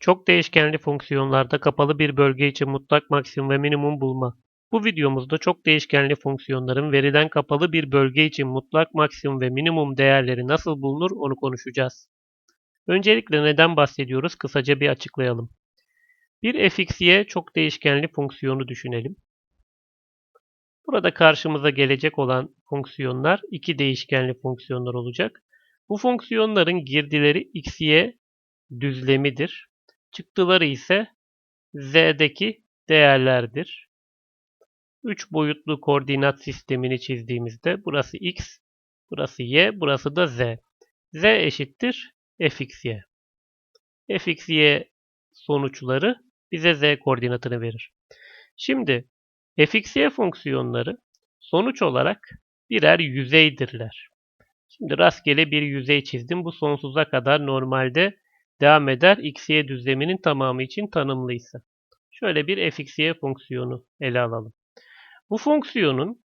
Çok değişkenli fonksiyonlarda kapalı bir bölge için mutlak maksimum ve minimum bulma. Bu videomuzda çok değişkenli fonksiyonların verilen kapalı bir bölge için mutlak maksimum ve minimum değerleri nasıl bulunur onu konuşacağız. Öncelikle neden bahsediyoruz kısaca bir açıklayalım. Bir fxy çok değişkenli fonksiyonu düşünelim. Burada karşımıza gelecek olan fonksiyonlar iki değişkenli fonksiyonlar olacak. Bu fonksiyonların girdileri xy düzlemidir. Çıktıları ise z'deki değerlerdir. 3 boyutlu koordinat sistemini çizdiğimizde burası x, burası y, burası da z. z eşittir fxy. fxy sonuçları bize z koordinatını verir. Şimdi fxy fonksiyonları sonuç olarak birer yüzeydirler. Şimdi rastgele bir yüzey çizdim. Bu sonsuza kadar normalde devam eder xy düzleminin tamamı için tanımlıysa. Şöyle bir fxy fonksiyonu ele alalım. Bu fonksiyonun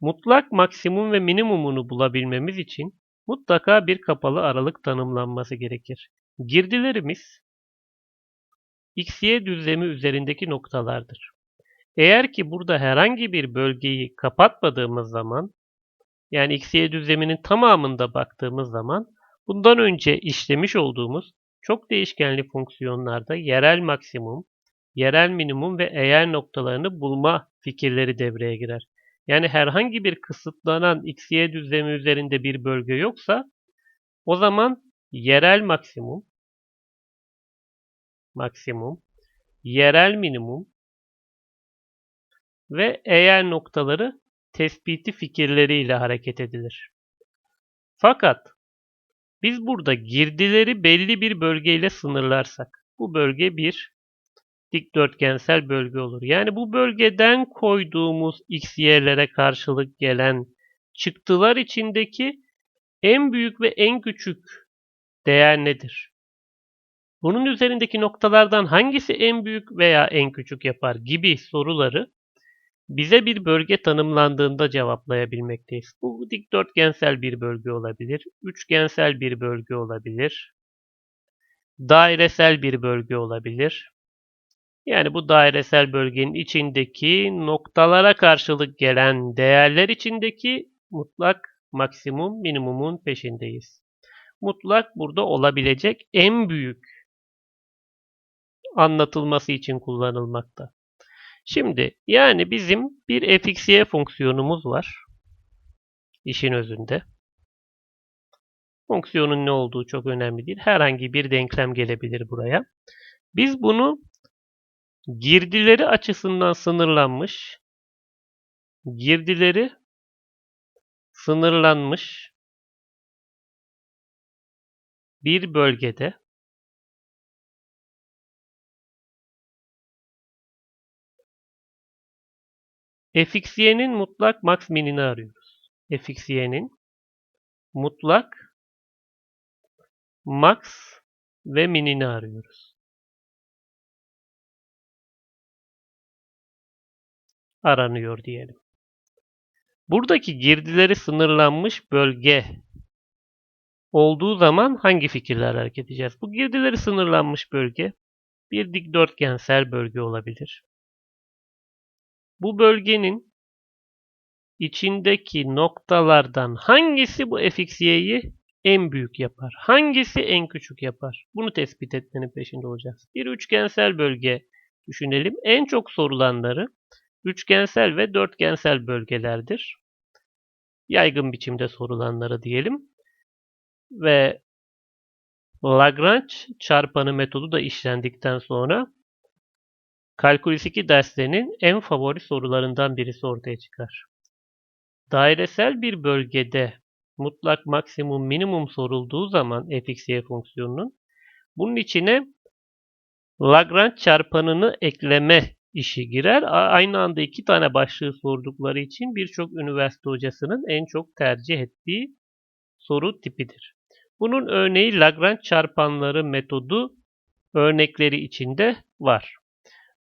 mutlak maksimum ve minimumunu bulabilmemiz için mutlaka bir kapalı aralık tanımlanması gerekir. Girdilerimiz xy düzlemi üzerindeki noktalardır. Eğer ki burada herhangi bir bölgeyi kapatmadığımız zaman yani xy düzleminin tamamında baktığımız zaman bundan önce işlemiş olduğumuz çok değişkenli fonksiyonlarda yerel maksimum, yerel minimum ve eğer noktalarını bulma fikirleri devreye girer. Yani herhangi bir kısıtlanan xy düzlemi üzerinde bir bölge yoksa o zaman yerel maksimum, maksimum, yerel minimum ve eğer noktaları tespiti fikirleriyle hareket edilir. Fakat biz burada girdileri belli bir bölgeyle sınırlarsak bu bölge bir dikdörtgensel bölge olur. Yani bu bölgeden koyduğumuz x y'lere karşılık gelen çıktılar içindeki en büyük ve en küçük değer nedir? Bunun üzerindeki noktalardan hangisi en büyük veya en küçük yapar gibi soruları bize bir bölge tanımlandığında cevaplayabilmekteyiz. Bu dikdörtgensel bir bölge olabilir, üçgensel bir bölge olabilir, dairesel bir bölge olabilir. Yani bu dairesel bölgenin içindeki noktalara karşılık gelen değerler içindeki mutlak maksimum minimumun peşindeyiz. Mutlak burada olabilecek en büyük anlatılması için kullanılmakta. Şimdi yani bizim bir fxy fonksiyonumuz var. İşin özünde. Fonksiyonun ne olduğu çok önemli değil. Herhangi bir denklem gelebilir buraya. Biz bunu girdileri açısından sınırlanmış, girdileri sınırlanmış bir bölgede fxy'nin mutlak max arıyoruz. fxy'nin mutlak max ve minini arıyoruz. Aranıyor diyelim. Buradaki girdileri sınırlanmış bölge olduğu zaman hangi fikirler hareket edeceğiz? Bu girdileri sınırlanmış bölge bir dikdörtgensel bölge olabilir. Bu bölgenin içindeki noktalardan hangisi bu fxy'yi en büyük yapar? Hangisi en küçük yapar? Bunu tespit etmenin peşinde olacağız. Bir üçgensel bölge düşünelim. En çok sorulanları üçgensel ve dörtgensel bölgelerdir. Yaygın biçimde sorulanları diyelim. Ve Lagrange çarpanı metodu da işlendikten sonra Kalkülüs 2 derslerinin en favori sorularından birisi ortaya çıkar. Dairesel bir bölgede mutlak maksimum minimum sorulduğu zaman fxy fonksiyonunun bunun içine Lagrange çarpanını ekleme işi girer. Aynı anda iki tane başlığı sordukları için birçok üniversite hocasının en çok tercih ettiği soru tipidir. Bunun örneği Lagrange çarpanları metodu örnekleri içinde var.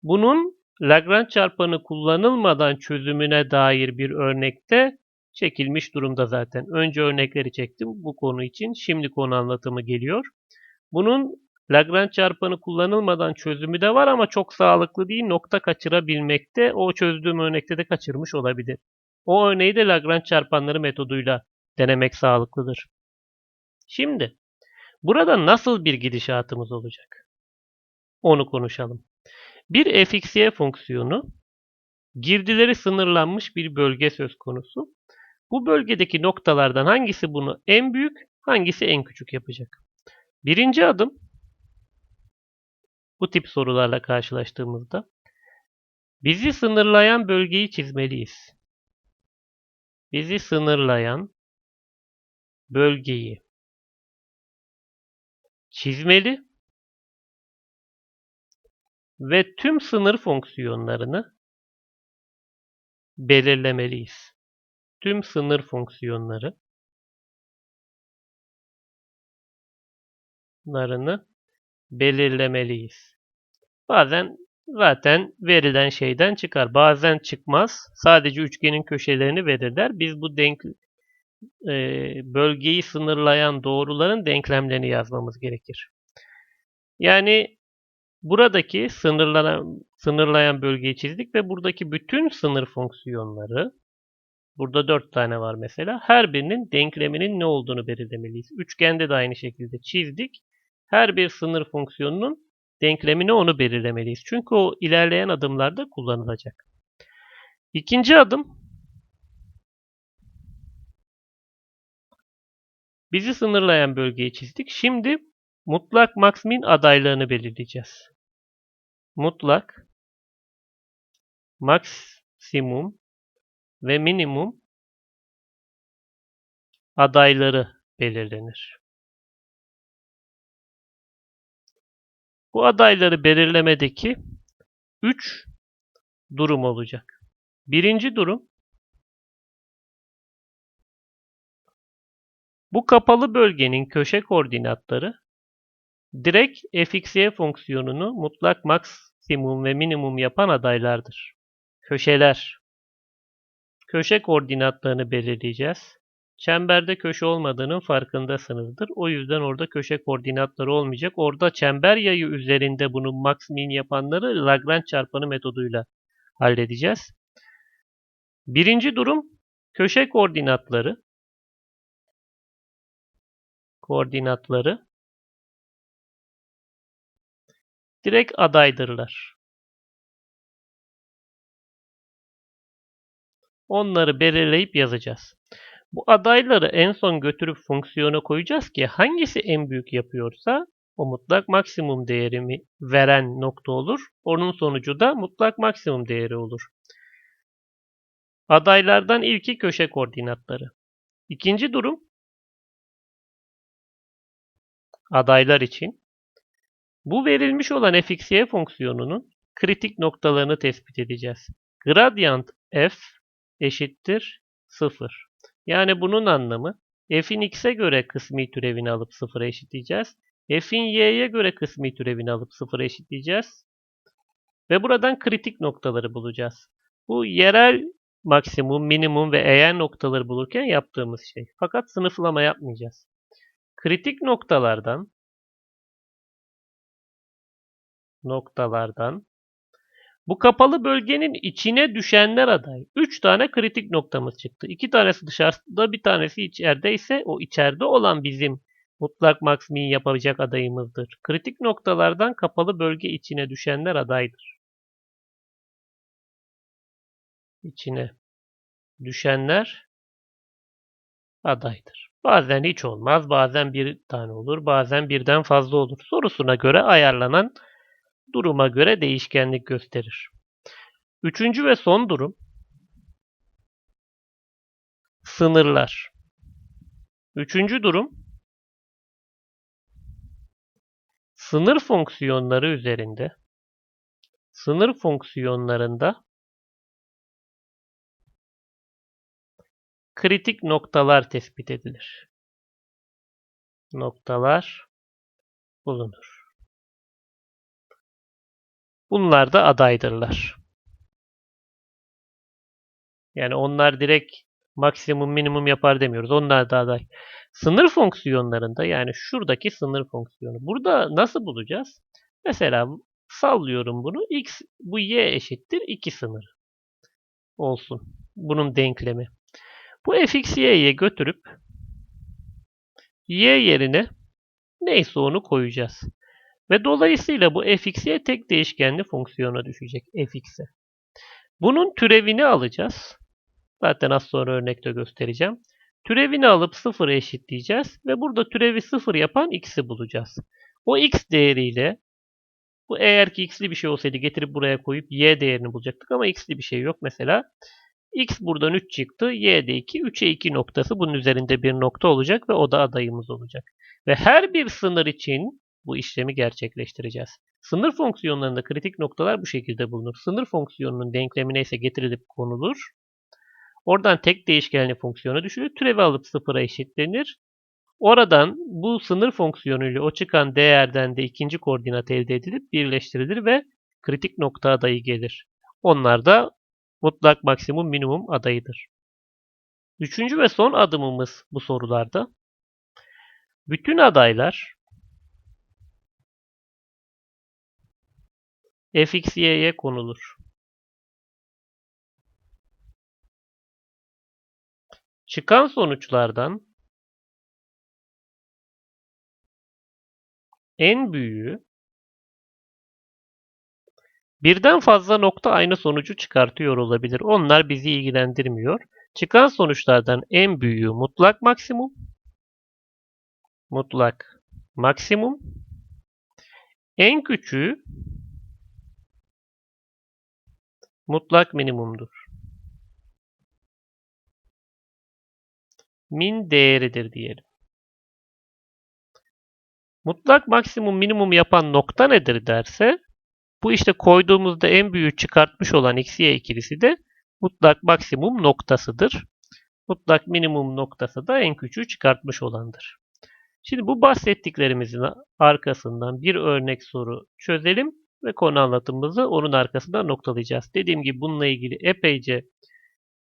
Bunun Lagrange çarpanı kullanılmadan çözümüne dair bir örnekte çekilmiş durumda zaten. Önce örnekleri çektim bu konu için. Şimdi konu anlatımı geliyor. Bunun Lagrange çarpanı kullanılmadan çözümü de var ama çok sağlıklı değil. Nokta kaçırabilmekte. O çözdüğüm örnekte de kaçırmış olabilir. O örneği de Lagrange çarpanları metoduyla denemek sağlıklıdır. Şimdi burada nasıl bir gidişatımız olacak? Onu konuşalım. Bir fxy fonksiyonu girdileri sınırlanmış bir bölge söz konusu. Bu bölgedeki noktalardan hangisi bunu en büyük, hangisi en küçük yapacak? Birinci adım bu tip sorularla karşılaştığımızda bizi sınırlayan bölgeyi çizmeliyiz. Bizi sınırlayan bölgeyi çizmeli ve tüm sınır fonksiyonlarını belirlemeliyiz. Tüm sınır fonksiyonları larını belirlemeliyiz. Bazen zaten verilen şeyden çıkar. Bazen çıkmaz. Sadece üçgenin köşelerini verirler. Biz bu denk e, bölgeyi sınırlayan doğruların denklemlerini yazmamız gerekir. Yani buradaki sınırlanan, sınırlayan bölgeyi çizdik ve buradaki bütün sınır fonksiyonları burada dört tane var mesela. Her birinin denkleminin ne olduğunu belirlemeliyiz. Üçgende de aynı şekilde çizdik. Her bir sınır fonksiyonunun denklemini onu belirlemeliyiz. Çünkü o ilerleyen adımlarda kullanılacak. İkinci adım bizi sınırlayan bölgeyi çizdik. Şimdi mutlak max min adaylarını belirleyeceğiz. Mutlak maksimum ve minimum adayları belirlenir. Bu adayları belirlemedeki 3 durum olacak. Birinci durum bu kapalı bölgenin köşe koordinatları direkt fxy fonksiyonunu mutlak maksimum ve minimum yapan adaylardır. Köşeler. Köşe koordinatlarını belirleyeceğiz. Çemberde köşe olmadığının farkındasınızdır. O yüzden orada köşe koordinatları olmayacak. Orada çember yayı üzerinde bunu max yapanları Lagrange çarpanı metoduyla halledeceğiz. Birinci durum köşe koordinatları. Koordinatları direkt adaydırlar. Onları belirleyip yazacağız. Bu adayları en son götürüp fonksiyona koyacağız ki hangisi en büyük yapıyorsa o mutlak maksimum değerimi veren nokta olur. Onun sonucu da mutlak maksimum değeri olur. Adaylardan ilki köşe koordinatları. İkinci durum adaylar için bu verilmiş olan fxy fonksiyonunun kritik noktalarını tespit edeceğiz. Gradient f eşittir 0. Yani bunun anlamı f'in x'e göre kısmi türevini alıp 0'a eşitleyeceğiz. f'in y'ye göre kısmi türevini alıp 0'a eşitleyeceğiz. Ve buradan kritik noktaları bulacağız. Bu yerel maksimum, minimum ve eğer noktaları bulurken yaptığımız şey. Fakat sınıflama yapmayacağız. Kritik noktalardan noktalardan bu kapalı bölgenin içine düşenler aday. 3 tane kritik noktamız çıktı. 2 tanesi dışarıda bir tanesi içeride ise o içeride olan bizim mutlak maksimiyi yapacak adayımızdır. Kritik noktalardan kapalı bölge içine düşenler adaydır. İçine düşenler adaydır. Bazen hiç olmaz, bazen bir tane olur, bazen birden fazla olur. Sorusuna göre ayarlanan duruma göre değişkenlik gösterir. Üçüncü ve son durum sınırlar. Üçüncü durum sınır fonksiyonları üzerinde sınır fonksiyonlarında kritik noktalar tespit edilir. Noktalar bulunur. Bunlar da adaydırlar. Yani onlar direkt maksimum minimum yapar demiyoruz. Onlar da aday. Sınır fonksiyonlarında yani şuradaki sınır fonksiyonu. Burada nasıl bulacağız? Mesela sallıyorum bunu. x bu y eşittir 2 sınır olsun. Bunun denklemi. Bu fx y'ye götürüp y yerine neyse onu koyacağız. Ve dolayısıyla bu fx'ye tek değişkenli fonksiyona düşecek fx'e. Bunun türevini alacağız. Zaten az sonra örnekte göstereceğim. Türevini alıp 0'a eşitleyeceğiz ve burada türevi 0 yapan x'i bulacağız. O x değeriyle bu eğer ki x'li bir şey olsaydı getirip buraya koyup y değerini bulacaktık ama x'li bir şey yok mesela. x buradan 3 çıktı. y'de 2. 3'e 2 noktası bunun üzerinde bir nokta olacak ve o da adayımız olacak. Ve her bir sınır için bu işlemi gerçekleştireceğiz. Sınır fonksiyonlarında kritik noktalar bu şekilde bulunur. Sınır fonksiyonunun denklemi neyse getirilip konulur. Oradan tek değişkenli fonksiyona düşülür. Türevi alıp sıfıra eşitlenir. Oradan bu sınır fonksiyonuyla o çıkan değerden de ikinci koordinat elde edilip birleştirilir ve kritik nokta adayı gelir. Onlar da mutlak maksimum minimum adayıdır. Üçüncü ve son adımımız bu sorularda. Bütün adaylar fx y'ye konulur. Çıkan sonuçlardan en büyüğü birden fazla nokta aynı sonucu çıkartıyor olabilir. Onlar bizi ilgilendirmiyor. Çıkan sonuçlardan en büyüğü mutlak maksimum. Mutlak maksimum. En küçüğü mutlak minimumdur. Min değeridir diyelim. Mutlak maksimum minimum yapan nokta nedir derse bu işte koyduğumuzda en büyüğü çıkartmış olan x, y ikilisi de mutlak maksimum noktasıdır. Mutlak minimum noktası da en küçüğü çıkartmış olandır. Şimdi bu bahsettiklerimizin arkasından bir örnek soru çözelim ve konu anlatımımızı onun arkasından noktalayacağız. Dediğim gibi bununla ilgili epeyce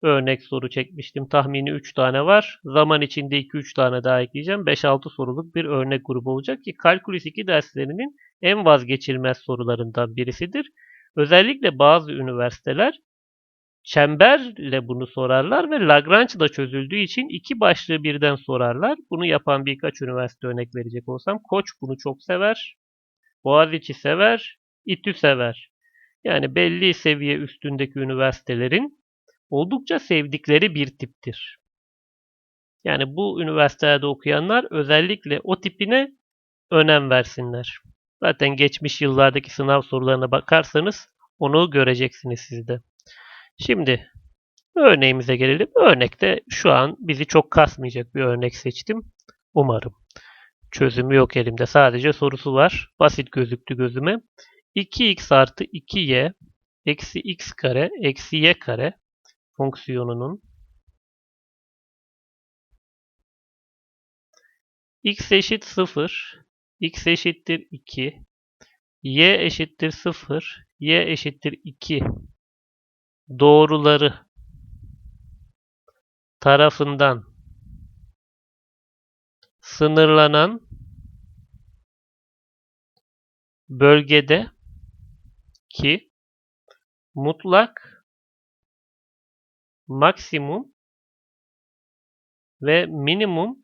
örnek soru çekmiştim. Tahmini 3 tane var. Zaman içinde 2-3 tane daha ekleyeceğim. 5-6 soruluk bir örnek grubu olacak ki kalkülüs 2 derslerinin en vazgeçilmez sorularından birisidir. Özellikle bazı üniversiteler çemberle bunu sorarlar ve Lagrange da çözüldüğü için iki başlığı birden sorarlar. Bunu yapan birkaç üniversite örnek verecek olsam Koç bunu çok sever. Boğaziçi sever. İTÜ sever. Yani belli seviye üstündeki üniversitelerin oldukça sevdikleri bir tiptir. Yani bu üniversitelerde okuyanlar özellikle o tipine önem versinler. Zaten geçmiş yıllardaki sınav sorularına bakarsanız onu göreceksiniz siz de. Şimdi örneğimize gelelim. Örnekte şu an bizi çok kasmayacak bir örnek seçtim. Umarım. Çözümü yok elimde. Sadece sorusu var. Basit gözüktü gözüme. 2x artı 2y eksi x kare eksi y kare fonksiyonunun x eşit 0, x eşittir 2, y eşittir 0, y eşittir 2 doğruları tarafından sınırlanan bölgede ki mutlak maksimum ve minimum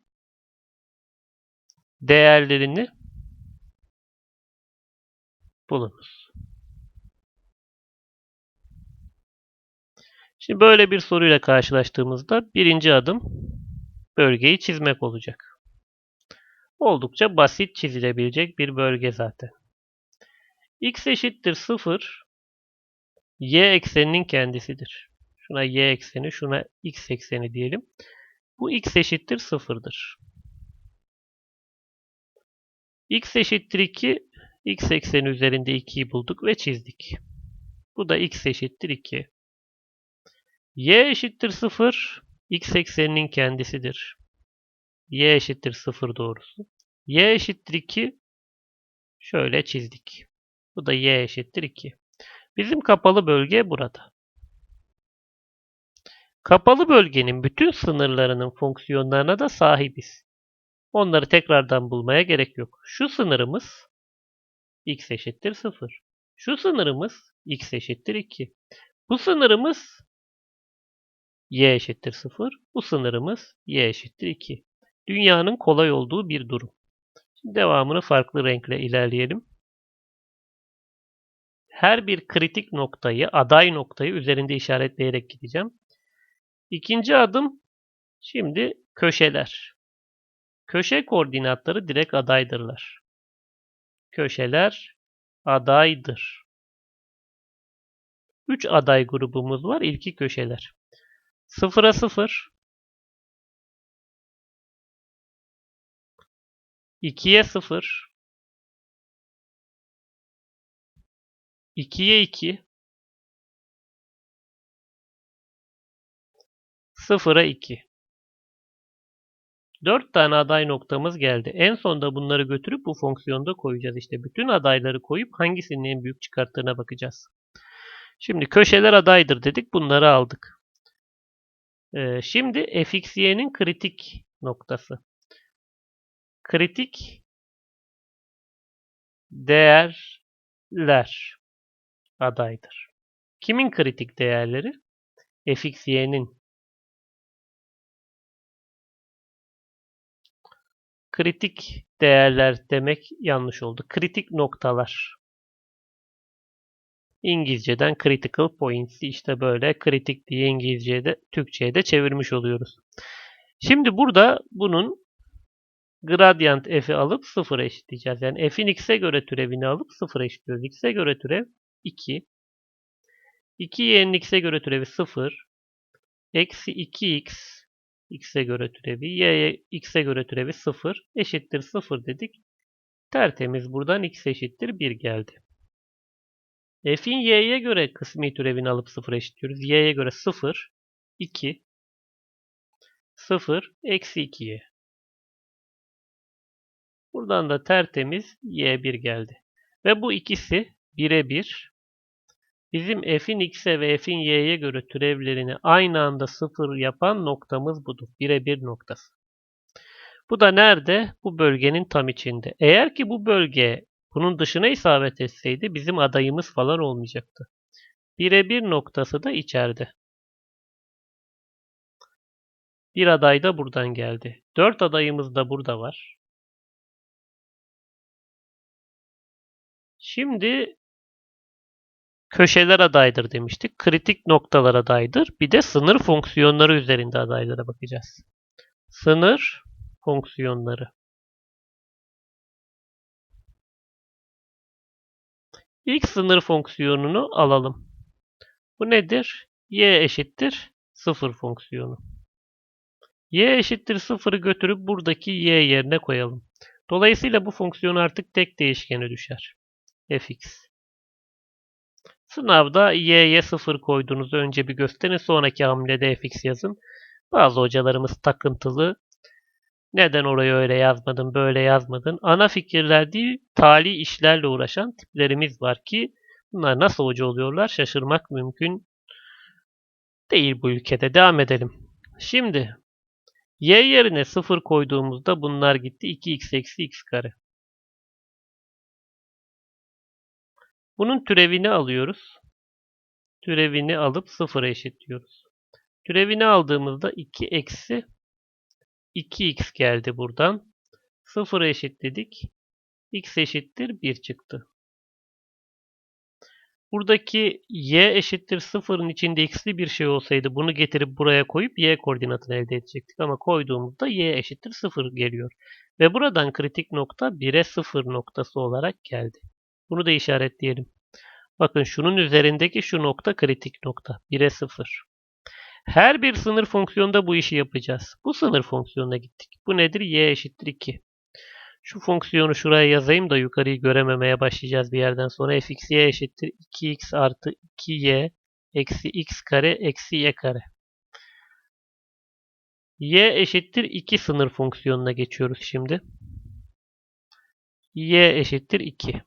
değerlerini bulunuz. Şimdi böyle bir soruyla karşılaştığımızda birinci adım bölgeyi çizmek olacak. Oldukça basit çizilebilecek bir bölge zaten. X eşittir 0 y ekseninin kendisidir. Şuna y ekseni, şuna x ekseni diyelim. Bu x eşittir 0'dır. x eşittir 2, x ekseni üzerinde 2'yi bulduk ve çizdik. Bu da x eşittir 2. y eşittir 0, x ekseninin kendisidir. y eşittir 0 doğrusu. y eşittir 2, şöyle çizdik. Bu da y eşittir 2. Bizim kapalı bölge burada. Kapalı bölgenin bütün sınırlarının fonksiyonlarına da sahibiz. Onları tekrardan bulmaya gerek yok. Şu sınırımız x eşittir 0. Şu sınırımız x eşittir 2. Bu sınırımız y eşittir 0. Bu sınırımız y eşittir 2. Dünyanın kolay olduğu bir durum. Şimdi devamını farklı renkle ilerleyelim. Her bir kritik noktayı, aday noktayı üzerinde işaretleyerek gideceğim. İkinci adım şimdi köşeler. Köşe koordinatları direkt adaydırlar. Köşeler adaydır. 3 aday grubumuz var. İlki köşeler. 0'a 0. 2'ye 0. 2'ye 2. 0'a 2. 4 tane aday noktamız geldi. En sonda bunları götürüp bu fonksiyonda koyacağız. İşte bütün adayları koyup hangisinin en büyük çıkarttığına bakacağız. Şimdi köşeler adaydır dedik. Bunları aldık. Ee, şimdi fxy'nin kritik noktası. Kritik değerler adaydır. Kimin kritik değerleri? fxy'nin kritik değerler demek yanlış oldu. Kritik noktalar. İngilizceden critical points işte böyle kritik diye İngilizce'ye de Türkçe'ye de çevirmiş oluyoruz. Şimdi burada bunun gradient f'i alıp 0 eşitleyeceğiz. Yani f'in x'e göre türevini alıp 0 eşitliyoruz. x'e göre türev 2. 2y'nin x'e göre türevi 0. Eksi 2x x'e göre türevi, y'ye x'e göre türevi 0 eşittir 0 dedik. Tertemiz buradan x eşittir 1 geldi. F'in y'ye göre kısmi türevini alıp 0 eşitliyoruz. y'ye göre 0, 2, 0, eksi 2y. Buradan da tertemiz y1 geldi. Ve bu ikisi 1'e 1, Bizim f'in x'e ve f'in y'ye göre türevlerini aynı anda sıfır yapan noktamız budur. Birebir noktası. Bu da nerede? Bu bölgenin tam içinde. Eğer ki bu bölge bunun dışına isabet etseydi bizim adayımız falan olmayacaktı. Birebir noktası da içeride. Bir aday da buradan geldi. Dört adayımız da burada var. Şimdi köşeler adaydır demiştik. Kritik noktalar adaydır. Bir de sınır fonksiyonları üzerinde adaylara bakacağız. Sınır fonksiyonları. İlk sınır fonksiyonunu alalım. Bu nedir? y eşittir 0 fonksiyonu. y eşittir 0'ı götürüp buradaki y yerine koyalım. Dolayısıyla bu fonksiyon artık tek değişkene düşer. fx. Sınavda y'ye 0 koyduğunuzu önce bir gösterin. Sonraki hamlede fx yazın. Bazı hocalarımız takıntılı. Neden orayı öyle yazmadın, böyle yazmadın? Ana fikirler değil, tali işlerle uğraşan tiplerimiz var ki bunlar nasıl hoca oluyorlar şaşırmak mümkün değil bu ülkede. Devam edelim. Şimdi y yerine 0 koyduğumuzda bunlar gitti. 2x eksi x kare. Bunun türevini alıyoruz. Türevini alıp sıfıra eşitliyoruz. Türevini aldığımızda 2 eksi 2x geldi buradan. Sıfıra eşitledik. x eşittir 1 çıktı. Buradaki y eşittir sıfırın içinde x'li bir şey olsaydı bunu getirip buraya koyup y koordinatını elde edecektik. Ama koyduğumuzda y eşittir 0 geliyor. Ve buradan kritik nokta 1'e 0 noktası olarak geldi. Bunu da işaretleyelim. Bakın şunun üzerindeki şu nokta kritik nokta. 1'e 0. Her bir sınır fonksiyonda bu işi yapacağız. Bu sınır fonksiyonuna gittik. Bu nedir? y eşittir 2. Şu fonksiyonu şuraya yazayım da yukarıyı görememeye başlayacağız bir yerden sonra. fx y eşittir 2x artı 2y eksi x kare eksi y kare. y eşittir 2 sınır fonksiyonuna geçiyoruz şimdi. y eşittir 2.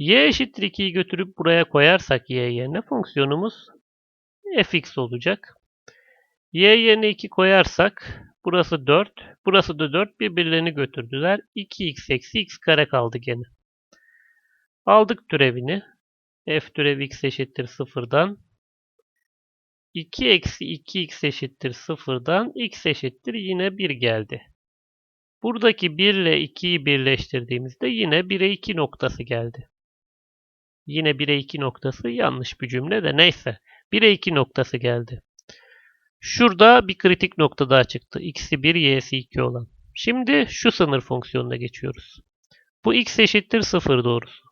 y eşittir 2'yi götürüp buraya koyarsak y yerine fonksiyonumuz fx olacak. y yerine 2 koyarsak burası 4, burası da 4 birbirlerini götürdüler. 2x eksi x kare kaldı gene. Aldık türevini. f türev x eşittir 0'dan 2 eksi 2x eşittir 0'dan x eşittir yine 1 geldi. Buradaki 1 ile 2'yi birleştirdiğimizde yine 1'e 2 noktası geldi. Yine 1'e 2 noktası yanlış bir cümle de neyse. 1'e 2 noktası geldi. Şurada bir kritik nokta daha çıktı. x'i 1, y'si 2 olan. Şimdi şu sınır fonksiyonuna geçiyoruz. Bu x eşittir 0 doğrusu.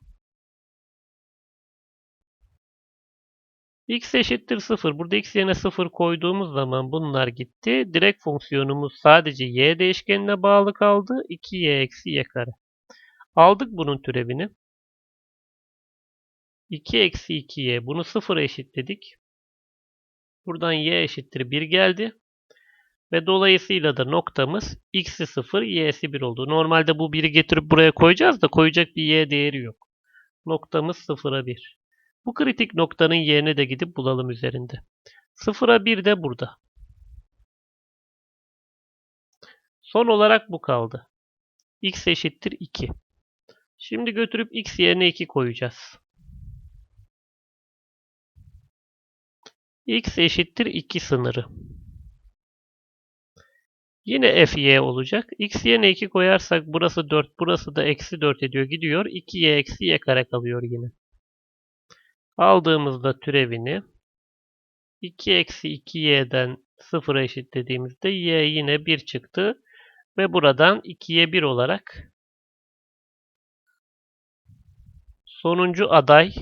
x eşittir 0. Burada x yerine 0 koyduğumuz zaman bunlar gitti. Direkt fonksiyonumuz sadece y değişkenine bağlı kaldı. 2y eksi y kare. Aldık bunun türevini. 2 eksi 2y. Bunu 0'a eşitledik. Buradan y eşittir 1 geldi. Ve dolayısıyla da noktamız x'i 0, y'si 1 oldu. Normalde bu 1'i getirip buraya koyacağız da koyacak bir y değeri yok. Noktamız 0'a 1. Bu kritik noktanın yerine de gidip bulalım üzerinde. 0'a 1 de burada. Son olarak bu kaldı. x eşittir 2. Şimdi götürüp x yerine 2 koyacağız. X eşittir 2 sınırı. Yine fy olacak. x yerine 2 koyarsak burası 4, burası da eksi 4 ediyor gidiyor. 2y eksi y kare kalıyor yine. Aldığımızda türevini 2 eksi 2y'den 0'a eşitlediğimizde y yine 1 çıktı. Ve buradan 2'ye 1 olarak sonuncu aday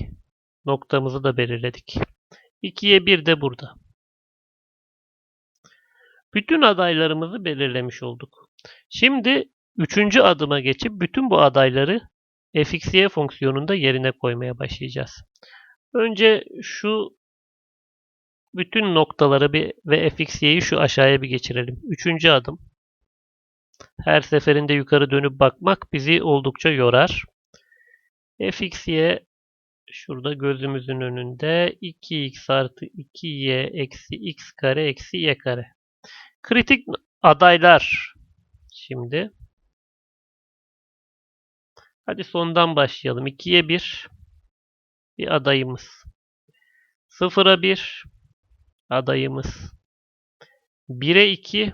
noktamızı da belirledik. 2'ye 1 de burada. Bütün adaylarımızı belirlemiş olduk. Şimdi üçüncü adıma geçip bütün bu adayları fxy fonksiyonunda yerine koymaya başlayacağız. Önce şu bütün noktaları bir ve fxy'yi şu aşağıya bir geçirelim. Üçüncü adım. Her seferinde yukarı dönüp bakmak bizi oldukça yorar. fxy şurada gözümüzün önünde 2x artı 2y eksi x kare eksi y kare. Kritik adaylar. Şimdi. Hadi sondan başlayalım. 2'ye 1 bir adayımız. 0'a 1 adayımız. 1'e 2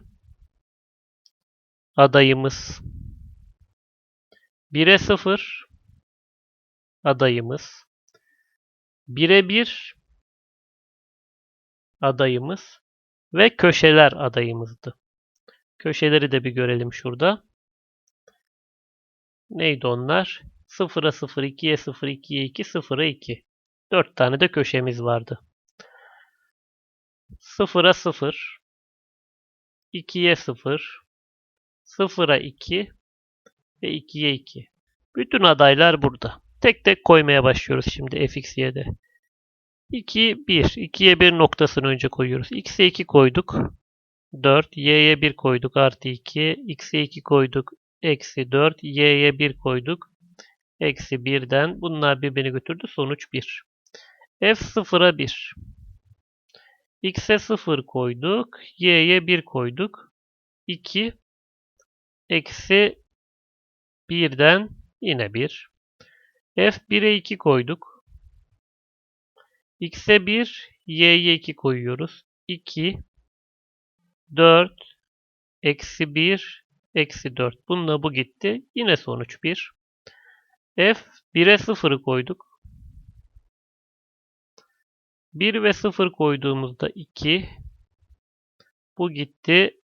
adayımız. 1'e 0 adayımız. 1'e 1 adayımız ve köşeler adayımızdı. Köşeleri de bir görelim şurada. Neydi onlar? 0'a 0, 2'ye 0, 2'ye 2, 0'a 2. 4 tane de köşemiz vardı. 0'a 0, 2'ye 0, 0'a 2 ve 2'ye 2. Bütün adaylar burada. Tek tek koymaya başlıyoruz şimdi fx'ye 2, 1. 2'ye 1 noktasını önce koyuyoruz. x'e 2 koyduk. 4. y'ye 1 koyduk. Artı 2. x'e 2 koyduk. Eksi 4. y'ye 1 koyduk. Eksi 1'den. Bunlar birbirini götürdü. Sonuç 1. f 0'a 1. x'e 0 koyduk. y'ye 1 koyduk. 2. Eksi 1'den yine 1. f 1'e 2 koyduk. x'e 1, y'ye 2 koyuyoruz. 2, 4, eksi 1, eksi 4. Bununla bu gitti. Yine sonuç 1. f 1'e 0'ı koyduk. 1 ve 0 koyduğumuzda 2. Bu gitti.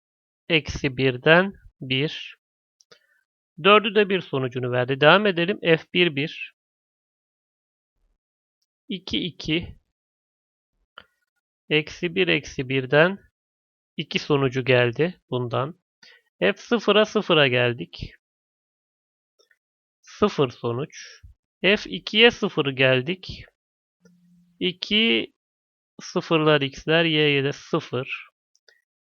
Eksi 1'den 1. 4'ü de 1 sonucunu verdi. Devam edelim. F1 1. 2 2. Eksi 1 eksi 1'den 2 sonucu geldi bundan. F0'a 0'a geldik. 0 sonuç. F2'ye 0 geldik. 2 sıfırlar x'ler y'ye de 0.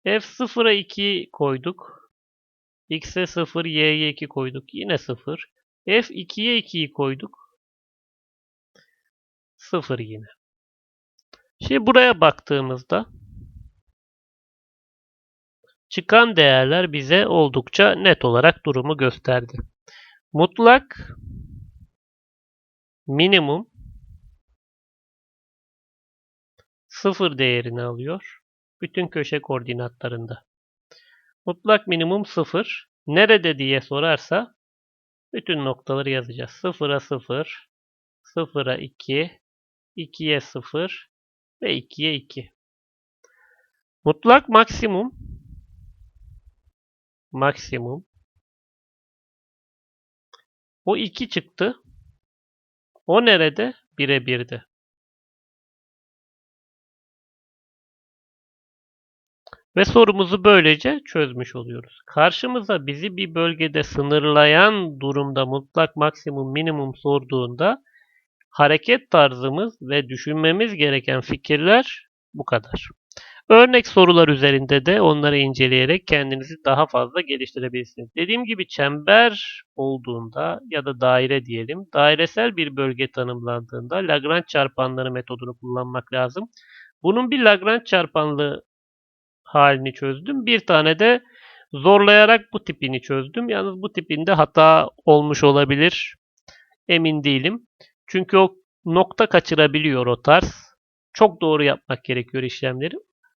F0'a 2 koyduk. x'e 0, y'ye 2 koyduk. Yine 0. F2'ye 2'yi koyduk. 0 yine. Şimdi buraya baktığımızda çıkan değerler bize oldukça net olarak durumu gösterdi. Mutlak minimum 0 değerini alıyor. Bütün köşe koordinatlarında. Mutlak minimum 0. Nerede diye sorarsa bütün noktaları yazacağız. 0'a 0, 0'a 2, 2'ye 0 ve 2'ye 2. Mutlak maksimum maksimum o 2 çıktı. O nerede? 1'e 1'de. Ve sorumuzu böylece çözmüş oluyoruz. Karşımıza bizi bir bölgede sınırlayan durumda mutlak maksimum minimum sorduğunda hareket tarzımız ve düşünmemiz gereken fikirler bu kadar. Örnek sorular üzerinde de onları inceleyerek kendinizi daha fazla geliştirebilirsiniz. Dediğim gibi çember olduğunda ya da daire diyelim, dairesel bir bölge tanımlandığında Lagrange çarpanları metodunu kullanmak lazım. Bunun bir Lagrange çarpanlı halini çözdüm. Bir tane de zorlayarak bu tipini çözdüm. Yalnız bu tipinde hata olmuş olabilir. Emin değilim. Çünkü o nokta kaçırabiliyor o tarz. Çok doğru yapmak gerekiyor işlemleri.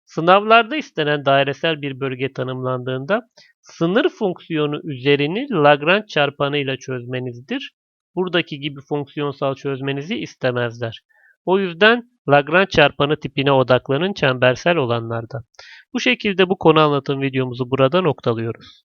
Sınavlarda istenen dairesel bir bölge tanımlandığında sınır fonksiyonu üzerini Lagrange çarpanıyla çözmenizdir. Buradaki gibi fonksiyonsal çözmenizi istemezler. O yüzden Lagrange çarpanı tipine odaklanın çembersel olanlarda. Bu şekilde bu konu anlatım videomuzu burada noktalıyoruz.